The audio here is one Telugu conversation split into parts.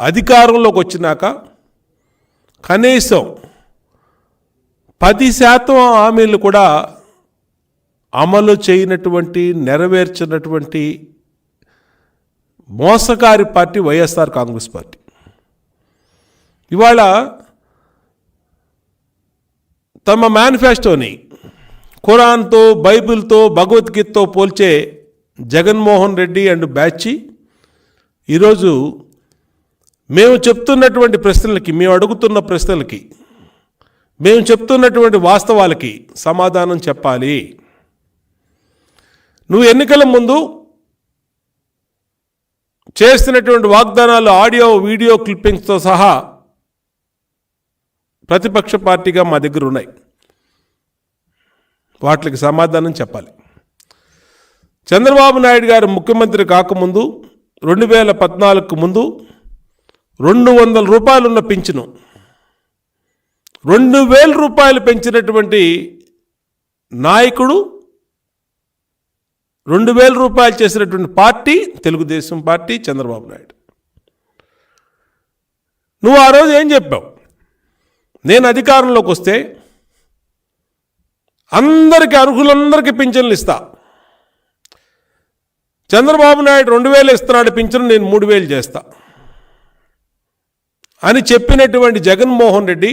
అధికారంలోకి వచ్చినాక కనీసం పది శాతం హామీలు కూడా అమలు చేయనటువంటి నెరవేర్చినటువంటి మోసకారి పార్టీ వైఎస్ఆర్ కాంగ్రెస్ పార్టీ. ఇవాళ తమ మేనిఫెస్టోని ఖురాన్తో బైబిల్తో భగవద్గీతతో పోల్చే జగన్మోహన్ రెడ్డి అండ్ బ్యాచి ఈరోజు మేము చెప్తున్నటువంటి ప్రశ్నలకి మేము అడుగుతున్న ప్రశ్నలకి మేము చెప్తున్నటువంటి వాస్తవాలకి సమాధానం చెప్పాలి. నువ్వు ఎన్నికల ముందు చేస్తున్నటువంటి వాగ్దానాలు ఆడియో వీడియో క్లిప్పింగ్స్తో సహా ప్రతిపక్ష పార్టీగా మా దగ్గర ఉన్నాయి. వాటికి సమాధానం చెప్పాలి. చంద్రబాబు నాయుడు గారు ముఖ్యమంత్రి కాకముందు రెండు వేల పద్నాలుగుకు ముందు రెండు వందల రూపాయలున్న పింఛను. రెండు వేల రూపాయలు పెంచినటువంటి నాయకుడు రెండు వేల రూపాయలు చేసినటువంటి పార్టీ తెలుగుదేశం పార్టీ చంద్రబాబు నాయుడు. నువ్వు ఆ రోజు ఏం చెప్పావు? నేను అధికారంలోకి వస్తే అందరికీ అర్హులందరికీ పింఛన్లు ఇస్తా. చంద్రబాబు నాయుడు రెండు వేలు ఇస్తున్నాడు పింఛను నేను మూడు వేలు చేస్తా. అని చెప్పినటువంటి జగన్మోహన్ రెడ్డి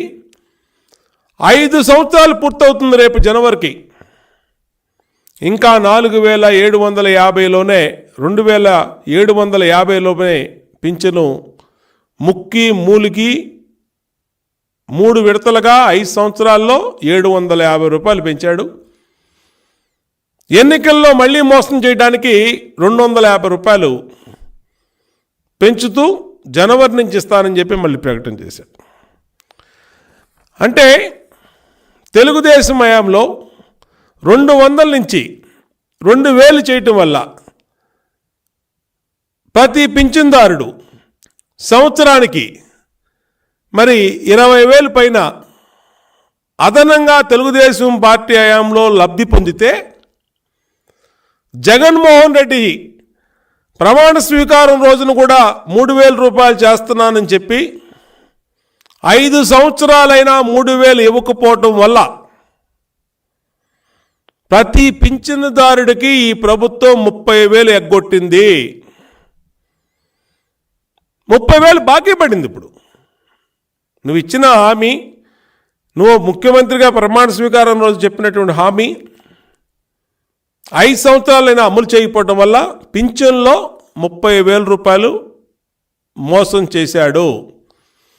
ఐదు సంవత్సరాలు పూర్తవుతుంది రేపు జనవరికి. ఇంకా నాలుగు వేల ఏడు వందల యాభైలోనే రెండు వేల ఏడు వందల యాభైలోనే పింఛను ముక్కి మూలికి మూడు విడతలుగా ఐదు సంవత్సరాల్లో ఏడు వందల యాభై రూపాయలు పెంచాడు. ఎన్నికల్లో మళ్ళీ మోసం చేయడానికి రెండు వందల యాభై రూపాయలు పెంచుతూ జనవరి నుంచి ఇస్తానని చెప్పి మళ్ళీ ప్రకటన చేశాడు. అంటే తెలుగుదేశం హయాంలో రెండు వందల నుంచి రెండు వేలు చేయటం వల్ల ప్రతి పింఛన్దారుడు సంవత్సరానికి మరి ఇరవై వేలు పైన అదనంగా తెలుగుదేశం పార్టీ హయాంలో లబ్ధి పొందితే జగన్మోహన్ రెడ్డి ప్రమాణ స్వీకారం రోజున కూడా మూడు వేల రూపాయలు చేస్తున్నానని చెప్పి ఐదు సంవత్సరాలైనా మూడు వేలు ఇవ్వకపోవటం వల్ల ప్రతి పింఛనుదారుడికి ఈ ప్రభుత్వం ముప్పై వేలు ఎగ్గొట్టింది. ముప్పై వేలు బాకీ పడింది ఇప్పుడు. నువ్వు ఇచ్చిన హామీ నువ్వు ముఖ్యమంత్రిగా ప్రమాణ స్వీకారం రోజు చెప్పినటువంటి హామీ ఐదు సంవత్సరాలైనా అమలు చేయకపోవడం వల్ల పింఛన్లో ముప్పై వేల రూపాయలు మోసం చేశాడు.